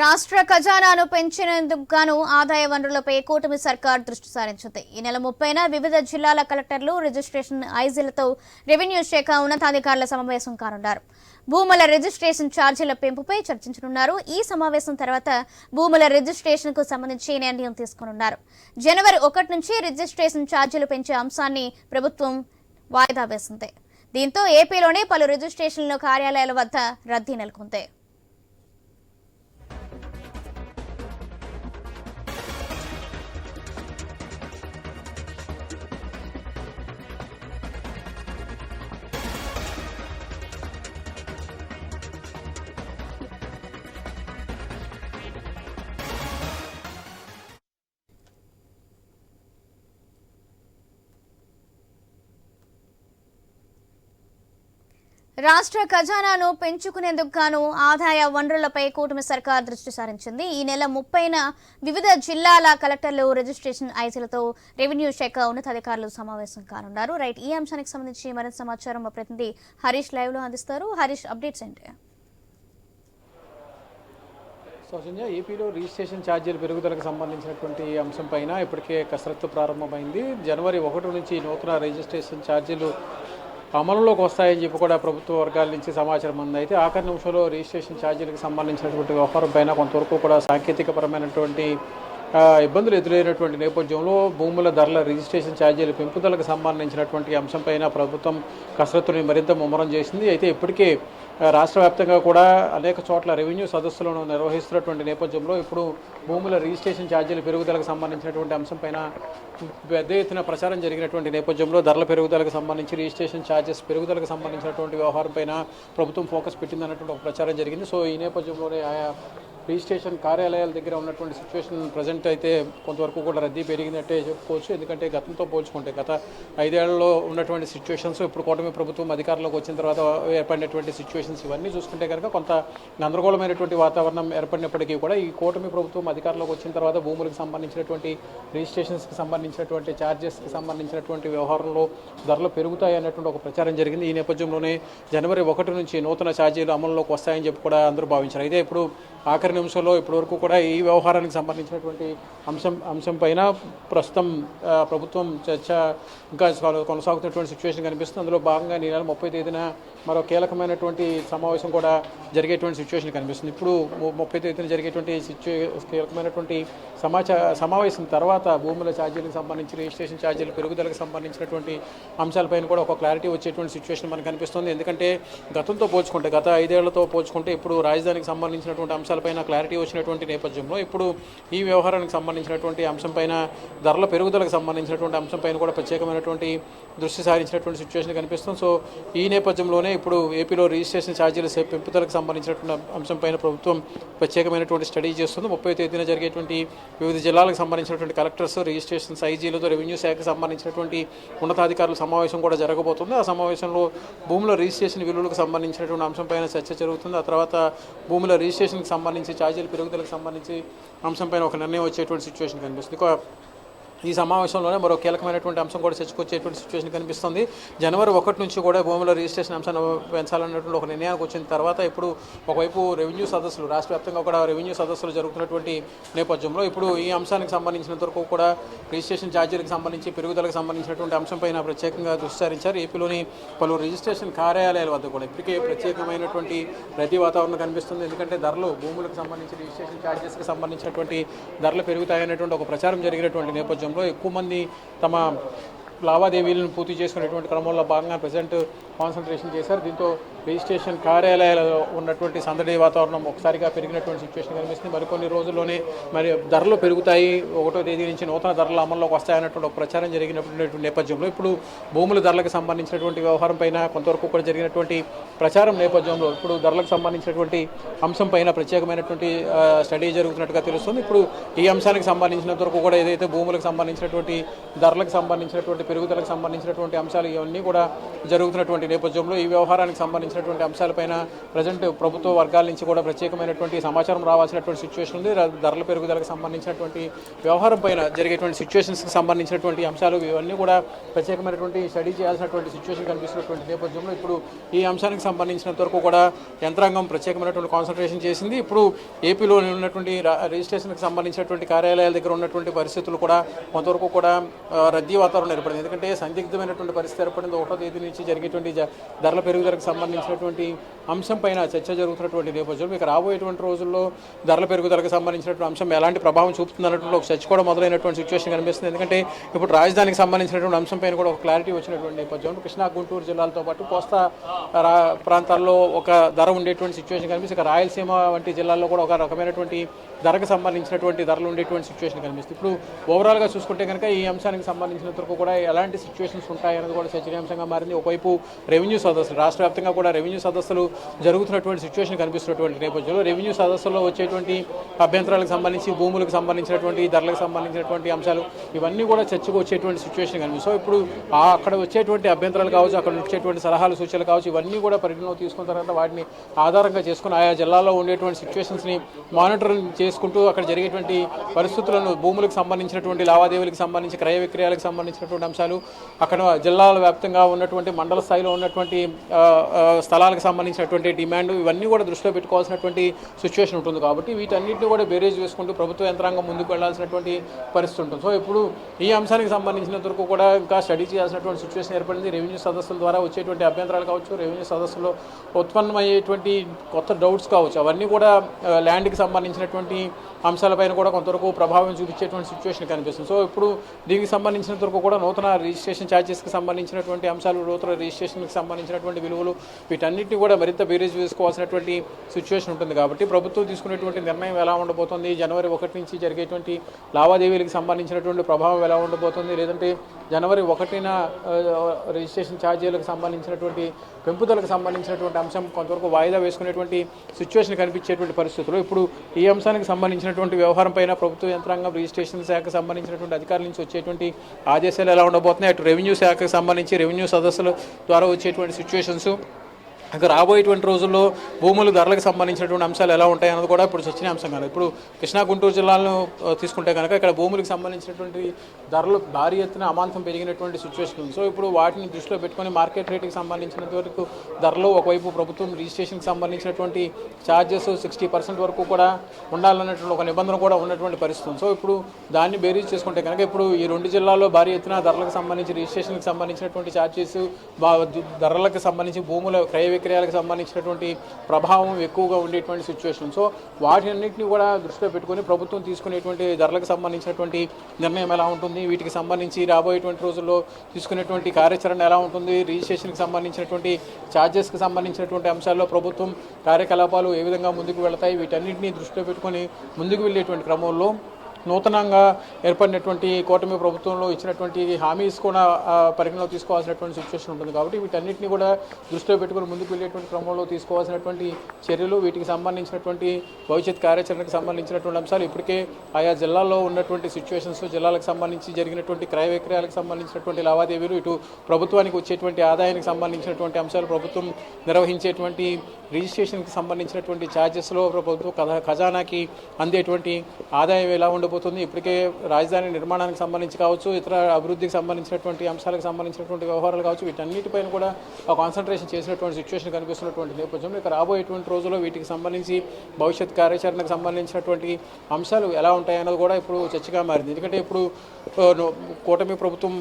రాష్ట్ర ఖజానాను పెంచినందుకు గాను ఆదాయ వనరులపై కూటమి సర్కార్ దృష్టి సారించింది. ఈ నెల ముప్పైన వివిధ జిల్లాల కలెక్టర్లు రిజిస్ట్రేషన్ ఐజీలతో రెవెన్యూ శాఖ ఉన్నతాధికారుల సమావేశం కానున్నారు. భూముల రిజిస్ట్రేషన్ ఛార్జీల పెంపుపై చర్చించనున్నారు. ఈ సమావేశం తర్వాత భూముల రిజిస్ట్రేషన్కు సంబంధించి నిర్ణయం తీసుకోనున్నారు. జనవరి ఒకటి నుంచి రిజిస్ట్రేషన్ ఛార్జీలు పెంచే అంశాన్ని ప్రభుత్వం వాయిదా వేసింది. దీంతో ఏపీలోనే పలు రిజిస్ట్రేషన్ల కార్యాలయాల వద్ద రద్దీ నెలకొంది. రాష్ట్ర ఖజానాను పెంచుకునేందుకు గాను ఆదాయ వనరులపై కూటమి సర్కార్ దృష్టి సారించింది. ఈ నెల ముప్పైన వివిధ జిల్లాల కలెక్టర్లు రిజిస్ట్రేషన్ ఐసీలతో రెవెన్యూ శాఖ ఉన్నతాధికారులు సమావేశం కానున్నారు. రైట్ ఈ అంశానికి సంబంధించి మరింత సమాచారం మా ప్రతినిధి హరీష్ లైవ్లో అందిస్తారు. హరీష్ అప్డేట్స్ ఏంటి? సౌజన్య ఏపీలో రిజిస్ట్రేషన్ ఛార్జీల పెరుగుదలకు సంబంధించినటువంటి అంశం పైన ఇప్పటికే కసరత్తు ప్రారంభమైంది. జనవరి ఒకటి నుంచి నూతన రిజిస్ట్రేషన్ ఛార్జీలు అమలులోకి వస్తాయని చెప్పి కూడా ప్రభుత్వ వర్గాల నుంచి సమాచారం ఉంది. అయితే ఆఖరి నిమిషంలో రిజిస్ట్రేషన్ ఛార్జీలకు సంబంధించినటువంటి వ్యవహారం పైన కొంతవరకు కూడా సాంకేతికపరమైనటువంటి ఇబ్బందులు ఎదురైనటువంటి నేపథ్యంలో భూముల ధరల రిజిస్ట్రేషన్ ఛార్జీల పెంపుదలకు సంబంధించినటువంటి అంశంపైన ప్రభుత్వం కసరత్తుని మరింత ముమ్మరం చేసింది. అయితే ఇప్పటికే రాష్ట్ర వ్యాప్తంగా కూడా అనేక చోట్ల రెవెన్యూ సదస్సులను నిర్వహిస్తున్నటువంటి నేపథ్యంలో ఇప్పుడు భూముల రిజిస్ట్రేషన్ ఛార్జీల పెరుగుదలకు సంబంధించినటువంటి అంశంపైన పెద్ద ఎత్తున ప్రచారం జరిగినటువంటి నేపథ్యంలో ధరల పెరుగుదలకు సంబంధించి రిజిస్ట్రేషన్ ఛార్జెస్ పెరుగుదలకు సంబంధించినటువంటి వ్యవహారం పైన ప్రభుత్వం ఫోకస్ పెట్టిందన్నటువంటి ఒక ప్రచారం జరిగింది. సో ఈ నేపథ్యంలోనే ఆయా రిజిస్ట్రేషన్ కార్యాలయాల దగ్గర ఉన్నటువంటి సిచ్యువేషన్ ప్రజెంట్ అయితే కొంతవరకు కూడా రద్దీ పెరిగినట్టే చెప్పుకోవచ్చు ఎందుకంటే గతంతో పోల్చుకుంటే గత ఐదేళ్ళలో ఉన్నటువంటి సిచ్యువేషన్స్ ఇప్పుడు కూటమి ప్రభుత్వం అధికారంలోకి వచ్చిన తర్వాత ఏర్పడినటువంటి సిచ్యువేషన్స్ ఇవన్నీ చూసుకుంటే కనుక కొంత గందరగోళమైనటువంటి వాతావరణం ఏర్పడినప్పటికీ కూడా ఈ కూటమి ప్రభుత్వం అధికారంలోకి వచ్చిన తర్వాత భూములకు సంబంధించినటువంటి రిజిస్ట్రేషన్స్కి సంబంధించినటువంటి ఛార్జెస్కి సంబంధించినటువంటి వ్యవహారంలో ధరలు పెరుగుతాయి అన్నటువంటి ఒక ప్రచారం జరిగింది. ఈ నేపథ్యంలోనే జనవరి ఒకటి నుంచి నూతన ఛార్జీలు అమల్లోకి వస్తాయని చెప్పి కూడా అందరూ భావించారు. అయితే ఇప్పుడు ఆఖరి నిమిషంలో ఇప్పటివరకు కూడా ఈ వ్యవహారానికి సంబంధించినటువంటి అంశం అంశం పైన ప్రస్తుతం ప్రభుత్వం చర్చ ఇంకా కొనసాగుతున్నటువంటి సిచ్యువేషన్ కనిపిస్తుంది. అందులో భాగంగా ఈ నెల ముప్పై తేదీన మరో కీలకమైనటువంటి సమావేశం కూడా జరిగేటువంటి సిచ్యువేషన్ కనిపిస్తుంది. ఇప్పుడు ముప్పై తేదీన జరిగేటువంటి సిచ్యు కీలకమైనటువంటి సమాచార సమావేశం తర్వాత భూముల ఛార్జీలకు సంబంధించి రిజిస్ట్రేషన్ ఛార్జీల పెరుగుదలకు సంబంధించినటువంటి అంశాలపైన కూడా ఒక క్లారిటీ వచ్చేటువంటి సిచ్యువేషన్ మనకు కనిపిస్తుంది. ఎందుకంటే గతంతో పోల్చుకుంటే గత ఐదేళ్ళతో పోల్చుకుంటే ఇప్పుడు రాజధానికి సంబంధించినటువంటి అంశాలపైన క్లారిటీ వచ్చినటువంటి నేపథ్యంలో ఇప్పుడు ఈ వ్యవహారానికి సంబంధించినటువంటి అంశంపైన ధరల పెరుగుదలకు సంబంధించినటువంటి అంశంపైన కూడా ప్రత్యేకమైనటువంటి దృష్టి సారించినటువంటి సిచ్యువేషన్ కనిపిస్తుంది. సో ఈ నేపథ్యంలోనే ఇప్పుడు ఏపీలో రిజిస్ట్రేషన్ ఛార్జీల పెంపుదలకు సంబంధించినటువంటి అంశంపైన ప్రభుత్వం ప్రత్యేకమైనటువంటి స్టడీ చేస్తుంది. ముప్పై తేదీన జరిగేటువంటి వివిధ జిల్లాలకు సంబంధించినటువంటి కలెక్టర్స్ రిజిస్ట్రేషన్ ఐజీలతో రెవెన్యూ శాఖకు సంబంధించినటువంటి ఉన్నతాధికారుల సమావేశం కూడా జరగబోతుంది. ఆ సమావేశంలో భూముల రిజిస్ట్రేషన్ విలువలకు సంబంధించినటువంటి అంశంపైన చర్చ జరుగుతుంది. ఆ తర్వాత భూముల రిజిస్ట్రేషన్కి సంబంధించి ఛార్జీల పెరుగుదలకు సంబంధించి అంశంపైన ఒక నిర్ణయం వచ్చేటువంటి సిచ్యువేషన్ కనిపిస్తుంది. ఈ సమావేశంలోనే మరో కీలకమైనటువంటి అంశం కూడా చర్చకొచ్చేటువంటి సిచ్యువేషన్ కనిపిస్తుంది. జనవరి ఒకటి నుంచి కూడా భూముల రిజిస్ట్రేషన్ అంశాన్ని పెంచాలన్నటువంటి ఒక నిర్ణయానికి వచ్చిన తర్వాత ఇప్పుడు ఒకవైపు రెవెన్యూ సదస్సులు రాష్ట్ర వ్యాప్తంగా కూడా రెవెన్యూ సదస్సులు జరుగుతున్నటువంటి నేపథ్యంలో ఇప్పుడు ఈ అంశానికి సంబంధించినంత వరకు కూడా రిజిస్ట్రేషన్ ఛార్జీలకు సంబంధించి పెరుగుదలకు సంబంధించినటువంటి అంశంపైన ప్రత్యేకంగా దృష్టి సారించారు. ఏపీలోని పలు రిజిస్ట్రేషన్ కార్యాలయాల వద్ద కూడా ఇప్పటికే ప్రత్యేకమైనటువంటి రద్దీ వాతావరణం కనిపిస్తుంది. ఎందుకంటే ధరలు భూములకు సంబంధించి రిజిస్ట్రేషన్ ఛార్జెస్కి సంబంధించినటువంటి ధరలు పెరుగుతాయనేటువంటి ఒక ప్రచారం జరిగినటువంటి నేపథ్యంలో ఎక్కువ మంది తమ లావాదేవీలను పూర్తి చేసుకునేటువంటి క్రమంలో భాగంగా ప్రజెంట్ కాన్సన్ట్రేషన్ చేశారు. దీంతో రిజిస్ట్రేషన్ కార్యాలయాలలో ఉన్నటువంటి సందడి వాతావరణం ఒకసారిగా పెరిగినటువంటి సిచ్యువేషన్ కనిపిస్తుంది. మరికొన్ని రోజుల్లోనే మరి ధరలు పెరుగుతాయి. ఒకటో తేదీ నుంచి నూతన ధరలు అమల్లోకి వస్తాయన్నటువంటి ఒక ప్రచారం జరిగినటువంటి నేపథ్యంలో ఇప్పుడు భూముల ధరలకు సంబంధించినటువంటి వ్యవహారం పైన కొంతవరకు కూడా జరిగినటువంటి ప్రచారం నేపథ్యంలో ఇప్పుడు ధరలకు సంబంధించినటువంటి అంశం పైన ప్రత్యేకమైనటువంటి స్టడీ జరుగుతున్నట్టుగా తెలుస్తుంది. ఇప్పుడు ఈ అంశానికి సంబంధించినంత వరకు కూడా ఏదైతే భూములకు సంబంధించినటువంటి ధరలకు సంబంధించినటువంటి పెరుగుదలకు సంబంధించినటువంటి అంశాలు ఇవన్నీ కూడా జరుగుతున్నటువంటి నేపథ్యంలో ఈ వ్యవహారానికి సంబంధించినటువంటి అంశాలపైన ప్రజెంట్ ప్రభుత్వ వర్గాల నుంచి కూడా ప్రత్యేకమైనటువంటి సమాచారం రావాల్సినటువంటి సిచ్యువేషన్ ఉంది. ధరల పెరుగుదలకు సంబంధించినటువంటి వ్యవహారం పైన జరిగేటువంటి సిచ్యువేషన్స్కి సంబంధించినటువంటి అంశాలు ఇవన్నీ కూడా ప్రత్యేకమైనటువంటి స్టడీ చేయాల్సినటువంటి సిచ్యువేషన్ కనిపిస్తున్నటువంటి నేపథ్యంలో ఇప్పుడు ఈ అంశానికి సంబంధించినంత వరకు కూడా యంత్రాంగం ప్రత్యేకమైనటువంటి కాన్సన్ట్రేషన్ చేసింది. ఇప్పుడు ఏపీలో ఉన్నటువంటి రిజిస్ట్రేషన్కి సంబంధించినటువంటి కార్యాలయాల దగ్గర ఉన్నటువంటి పరిస్థితులు కూడా కొంతవరకు కూడా రద్దీ వాతావరణం ఏర్పడింది. ఎందుకంటే సందిగ్ధమైనటువంటి పరిస్థితి ఏర్పడింది. ఒకటో తేదీ నుంచి జరిగేటువంటి ధరల పెరుగుదలకు సంబంధించినటువంటి అంశంపైన చర్చ జరుగుతున్నటువంటి నేపథ్యంలో ఇక రాబోయేటువంటి రోజుల్లో ధరల పెరుగుదలకు సంబంధించినటువంటి అంశం ఎలాంటి ప్రభావం చూపుతుంది ఒక చర్చ కూడా మొదలైనటువంటి సిచ్యువేషన్ కనిపిస్తుంది. ఎందుకంటే ఇప్పుడు రాజధానికి సంబంధించినటువంటి అంశంపైన కూడా ఒక క్లారిటీ వచ్చినటువంటి నేపథ్యంలో కృష్ణా గుంటూరు జిల్లాలతో పాటు కోస్తా రా ప్రాంతాల్లో ఒక ధర ఉండేటువంటి సిచ్యువేషన్ కనిపిస్తుంది. ఇక రాయలసీమ వంటి జిల్లాల్లో కూడా ఒక రకమైనటువంటి ధరకు సంబంధించినటువంటి ధరలు ఉండేటువంటి సిచ్యువేషన్ కనిపిస్తుంది. ఇప్పుడు ఓవరాల్గా చూసుకుంటే కనుక ఈ అంశానికి సంబంధించినంత వరకు కూడా ఎలాంటి సిచ్యువేషన్స్ ఉంటాయనేది కూడా చర్చనీయాంశంగా మారింది. ఒకవైపు రెవెన్యూ సదస్సులు రాష్ట్ర వ్యాప్తంగా కూడా రెవెన్యూ సదస్సులు జరుగుతున్నటువంటి సిచ్యువేషన్ కనిపిస్తున్నటువంటి నేపథ్యంలో రెవెన్యూ సదస్సులో వచ్చేటువంటి అభ్యంతరాలకు సంబంధించి భూములకు సంబంధించినటువంటి ధరలకు సంబంధించినటువంటి అంశాలు ఇవన్నీ కూడా చర్చకు వచ్చేటువంటి సిచ్యువేషన్ కనిపిస్తుంది. సో ఇప్పుడు అక్కడ వచ్చేటువంటి అభ్యంతరాలు కావచ్చు అక్కడ వచ్చేటువంటి సలహాలు సూచనలు కావచ్చు ఇవన్నీ కూడా పరిగణలో తీసుకున్న తర్వాత వాటిని ఆధారంగా చేసుకుని ఆయా జిల్లాలో ఉండేటువంటి సిచ్యువేషన్స్ని మానిటరింగ్ చేసుకుంటూ అక్కడ జరిగేటువంటి పరిస్థితులను భూములకు సంబంధించినటువంటి లావాదేవీలకు సంబంధించి క్రయ విక్రయాలకు సంబంధించినటువంటి అంశాలు అక్కడ జిల్లాల వ్యాప్తంగా ఉన్నటువంటి మండల స్థాయిలో ఉన్నటువంటి స్థలాలకు సంబంధించిన స్థలాలకు డిమాండ్ ఇవన్నీ కూడా దృష్టిలో పెట్టుకోవాల్సినటువంటి సిచ్యువేషన్ ఉంటుంది కాబట్టి వీటన్నిటిని కూడా బేరేజ్ వేసుకుంటూ ప్రభుత్వ యంత్రాంగం ముందుకు వెళ్ళాల్సినటువంటి పరిస్థితి ఉంటుంది. సో ఇప్పుడు ఈ అంశానికి సంబంధించినంత వరకు కూడా ఇంకా స్టడీ చేయాల్సినటువంటి సిచ్యువేషన్ ఏర్పడింది. రెవెన్యూ సదస్సుల ద్వారా వచ్చేటువంటి అభ్యంతరాలు కావచ్చు రెవెన్యూ సదస్సులో ఉత్పన్నమయ్యేటువంటి కొత్త డౌట్స్ కావచ్చు అవన్నీ కూడా ల్యాండ్కి సంబంధించినటువంటి అంశాలపైన కూడా కొంతవరకు ప్రభావం చూపించేటువంటి సిచ్యువేషన్ కనిపిస్తుంది. సో ఇప్పుడు దీనికి సంబంధించినంత వరకు కూడా నూతన రిజిస్ట్రేషన్ ఛార్జెస్కి సంబంధించినటువంటి అంశాలు నూతన రిజిస్ట్రేషన్కి సంబంధించినటువంటి విలువలు వీటన్నిటిని కూడా మరింత బేరేజ్ వేసుకోవాల్సినటువంటి సిచ్యువేషన్ ఉంటుంది కాబట్టి ప్రభుత్వం తీసుకునేటువంటి నిర్ణయం ఎలా ఉండబోతుంది? జనవరి ఒకటి నుంచి జరిగేటువంటి లావాదేవీలకు సంబంధించినటువంటి ప్రభావం ఎలా ఉండబోతుంది? లేదంటే జనవరి ఒకటిన రిజిస్ట్రేషన్ ఛార్జీలకు సంబంధించినటువంటి పెంపుదలకు సంబంధించినటువంటి అంశం కొంతవరకు వాయిదా వేసుకునేటువంటి సిచ్యువేషన్ కనిపించేటువంటి పరిస్థితులు. ఇప్పుడు ఈ అంశానికి సంబంధించిన సంబంధించినటువంటి వ్యవహారం పైన ప్రభుత్వ యంత్రాంగం రిజిస్ట్రేషన్ శాఖకు సంబంధించినటువంటి అధికారుల నుంచి వచ్చేటువంటి ఆదేశాలు ఎలా ఉండబోతున్నాయి? అటు రెవెన్యూ శాఖకు సంబంధించి రెవెన్యూ సదస్సుల ద్వారా వచ్చేటువంటి సిచ్యువేషన్స్ ఇక రాబోయేటువంటి రోజుల్లో భూములు ధరలకు సంబంధించినటువంటి అంశాలు ఎలా ఉంటాయి అన్నది కూడా ఇప్పుడు చర్చనీయాంశం కాదు. ఇప్పుడు కృష్ణా గుంటూరు జిల్లాలను తీసుకుంటే కనుక ఇక్కడ భూములకు సంబంధించినటువంటి ధరలు భారీ ఎత్తున అమాంతం పెరిగినటువంటి సిచ్యువేషన్ ఉంది. సో ఇప్పుడు వాటిని దృష్టిలో పెట్టుకొని మార్కెట్ రేటుకి సంబంధించినంత వరకు ధరలు ఒకవైపు ప్రభుత్వం రిజిస్ట్రేషన్కి సంబంధించినటువంటి ఛార్జెస్ సిక్స్టీ పర్సెంట్ వరకు కూడా ఉండాలన్నటువంటి ఒక నిబంధన కూడా ఉన్నటువంటి పరిస్థితి ఉంది. సో ఇప్పుడు దాన్ని బేరీజ్ చేసుకుంటే కనుక ఇప్పుడు ఈ రెండు జిల్లాల్లో భారీ ఎత్తున ధరలకు సంబంధించి రిజిస్ట్రేషన్కి సంబంధించినటువంటి ఛార్జెస్ ధరలకు సంబంధించి భూముల క్రయ విక్రయాలకు సంబంధించినటువంటి ప్రభావం ఎక్కువగా ఉండేటువంటి సిచ్యువేషన్ సో వాటినన్నింటినీ కూడా దృష్టిలో పెట్టుకొని ప్రభుత్వం తీసుకునేటువంటి ధరలకు సంబంధించినటువంటి నిర్ణయం ఎలా ఉంటుంది? వీటికి సంబంధించి రాబోయేటువంటి రోజుల్లో తీసుకునేటువంటి కార్యాచరణ ఎలా ఉంటుంది? రిజిస్ట్రేషన్కి సంబంధించినటువంటి ఛార్జెస్కి సంబంధించినటువంటి అంశాల్లో ప్రభుత్వం కార్యకలాపాలు ఏ విధంగా ముందుకు వెళతాయి? వీటన్నింటినీ దృష్టిలో పెట్టుకొని ముందుకు వెళ్ళేటువంటి క్రమంలో నూతనంగా ఏర్పడినటువంటి కూటమి ప్రభుత్వంలో ఇచ్చినటువంటి హామీస్ కూడా పరిగణలో తీసుకోవాల్సినటువంటి సిచ్యువేషన్ ఉంటుంది. కాబట్టి వీటన్నిటిని కూడా దృష్టిలో పెట్టుకుని ముందుకు వెళ్ళేటువంటి క్రమంలో తీసుకోవాల్సినటువంటి చర్యలు వీటికి సంబంధించినటువంటి భవిష్యత్ కార్యాచరణకు సంబంధించినటువంటి అంశాలు ఇప్పటికే ఆయా జిల్లాల్లో ఉన్నటువంటి సిచ్యువేషన్స్ జిల్లాలకు సంబంధించి జరిగినటువంటి క్రయ విక్రయాలకు సంబంధించినటువంటి లావాదేవీలు ఇటు ప్రభుత్వానికి వచ్చేటువంటి ఆదాయానికి సంబంధించినటువంటి అంశాలు ప్రభుత్వం నిర్వహించేటువంటి రిజిస్ట్రేషన్కి సంబంధించినటువంటి ఛార్జెస్లో ప్రభుత్వ ఖజానాకి అందేటువంటి ఆదాయం ఎలా ఉండబోతుంది ఇప్పటికే రాజధాని నిర్మాణానికి సంబంధించి కావచ్చు ఇతర అభివృద్ధికి సంబంధించినటువంటి అంశాలకు సంబంధించినటువంటి వ్యవహారాలు కావచ్చు వీటన్నిటిపైన కూడా కాన్సన్ట్రేషన్ చేసినటువంటి సిచ్యువేషన్ కనిపిస్తున్నటువంటి నేపథ్యంలో ఇక రాబోయేటువంటి రోజుల్లో వీటికి సంబంధించి భవిష్యత్ కార్యాచరణకు సంబంధించినటువంటి అంశాలు ఎలా ఉంటాయన్నది కూడా ఇప్పుడు చర్చగా మారింది. ఎందుకంటే ఇప్పుడు కూటమి ప్రభుత్వం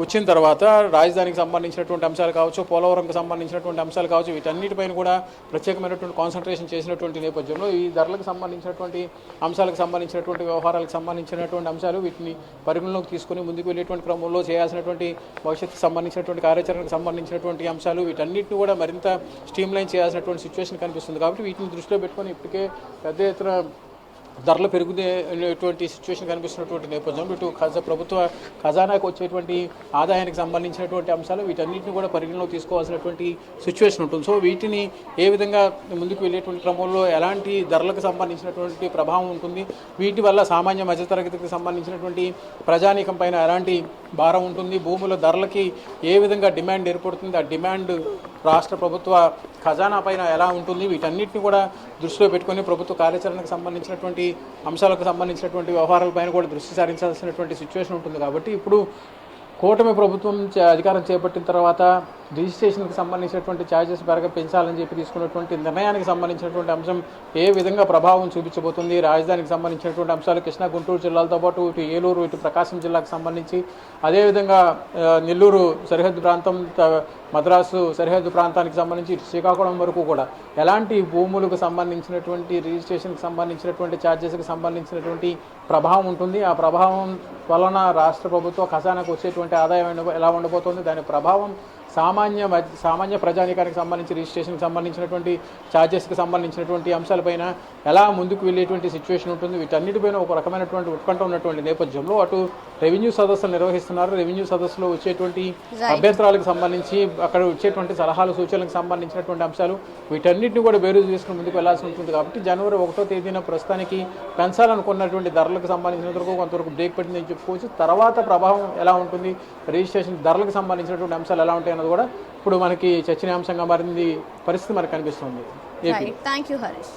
వచ్చిన తర్వాత రాజధానికి సంబంధించినటువంటి అంశాలు కావచ్చు పోలవరంకి సంబంధించినటువంటి అంశాలు కావచ్చు వీటన్నిటిపైన కూడా ప్రత్యేకమైనటువంటి కాన్సన్ట్రేషన్ చేసినటువంటి నేపథ్యంలో ఈ ధరలకు సంబంధించినటువంటి అంశాలకు సంబంధించినటువంటి వ్యవహారాలకు సంబంధించినటువంటి అంశాలు వీటిని పరిగణలోకి తీసుకొని ముందుకు వెళ్ళేటువంటి క్రమంలో చేయాల్సినటువంటి భవిష్యత్తుకు సంబంధించినటువంటి కార్యాచరణకు సంబంధించినటువంటి అంశాలు వీటన్నిటిని కూడా మరింత స్ట్రీమ్ లైన్ చేయాల్సినటువంటి సిచ్యువేషన్ కనిపిస్తుంది. కాబట్టి వీటిని దృష్టిలో పెట్టుకొని ఇప్పటికే పెద్ద ఎత్తున ధరలు పెరుగుతున్నటువంటి సిచ్యువేషన్ కనిపిస్తున్నటువంటి నేపథ్యంలో ఇటు ఖజా ప్రభుత్వ ఖజానాకు వచ్చేటువంటి ఆదాయానికి సంబంధించినటువంటి అంశాలు వీటన్నిటిని కూడా పరిగణలో తీసుకోవాల్సినటువంటి సిచ్యువేషన్ ఉంటుంది. సో వీటిని ఏ విధంగా ముందుకు వెళ్ళేటువంటి క్రమంలో ఎలాంటి ధరలకు సంబంధించినటువంటి ప్రభావం ఉంటుంది? వీటి వల్ల సామాన్య మధ్యతరగతికి సంబంధించినటువంటి ప్రజానీకం పైన ఎలాంటి భారం ఉంటుంది. భూముల ధరలకి ఏ విధంగా డిమాండ్ ఏర్పడుతుంది ఆ డిమాండ్ రాష్ట్ర ప్రభుత్వ ఖజానా పైన ఎలా ఉంటుంది? వీటన్నిటిని కూడా దృష్టిలో పెట్టుకొని ప్రభుత్వ కార్యాచరణకు సంబంధించినటువంటి అంశాలకు సంబంధించినటువంటి వ్యవహారాలపైన కూడా దృష్టి సారించాల్సినటువంటి సిచ్యువేషన్ ఉంటుంది. కాబట్టి ఇప్పుడు కూటమి ప్రభుత్వం చే- అధికారం చేపట్టిన తర్వాత రిజిస్ట్రేషన్కి సంబంధించినటువంటి ఛార్జెస్ పెరగ పెంచాలని చెప్పి తీసుకున్నటువంటి నిర్ణయానికి సంబంధించినటువంటి అంశం ఏ విధంగా ప్రభావం చూపించబోతుంది? రాజధానికి సంబంధించినటువంటి అంశాలు కృష్ణా గుంటూరు జిల్లాలతో పాటు ఇటు ఏలూరు ఇటు ప్రకాశం జిల్లాకు సంబంధించి. అదేవిధంగా నెల్లూరు సరిహద్దు ప్రాంతం త- మద్రాసు సరిహద్దు ప్రాంతానికి సంబంధించి శ్రీకాకుళం వరకు కూడా ఎలాంటి భూములకు సంబంధించినటువంటి రిజిస్ట్రేషన్కి సంబంధించినటువంటి ఛార్జెస్కి సంబంధించినటువంటి ప్రభావం ఉంటుంది? ఆ ప్రభావం వలన రాష్ట్ర ప్రభుత్వ ఖజానాకు వచ్చేటువంటి ఆదాయం ఎలా ఉండబోతోంది? దాని ప్రభావం సామాన్య సామాన్య ప్రజానికానికి సంబంధించి రిజిస్ట్రేషన్కి సంబంధించినటువంటి ఛార్జెస్కి సంబంధించినటువంటి అంశాలపైన ఎలా ముందుకు వెళ్ళేటువంటి సిచ్యువేషన్ ఉంటుంది వీటన్నిటిపైన ఒక రకమైనటువంటి ఉత్కంఠ ఉన్నటువంటి నేపథ్యంలో అటు రెవెన్యూ సదస్సులు నిర్వహిస్తున్నారు. రెవెన్యూ సదస్సులో వచ్చేటువంటి అభ్యంతరాలకు సంబంధించి అక్కడ వచ్చేటువంటి సలహాలు సూచనలకు సంబంధించినటువంటి అంశాలు వీటన్నిటిని కూడా బేరు చేసుకుని ముందుకు వెళ్ళాల్సి ఉంటుంది. కాబట్టి జనవరి ఒకటో తేదీన ప్రస్తుతానికి పెంచాలనుకున్నటువంటి ధరలకు సంబంధించినంత వరకు కొంతవరకు బ్రేక్ పడిందని చెప్పుకోవచ్చు. తర్వాత ప్రభావం ఎలా ఉంటుంది రిజిస్ట్రేషన్ ధరలకు సంబంధించినటువంటి అంశాలు ఎలా ఉంటాయి అన్నది కూడా ఇప్పుడు మనకి చర్చనీయాంశంగా మారింది పరిస్థితి మనకు కనిపిస్తుంది. Thank you Harish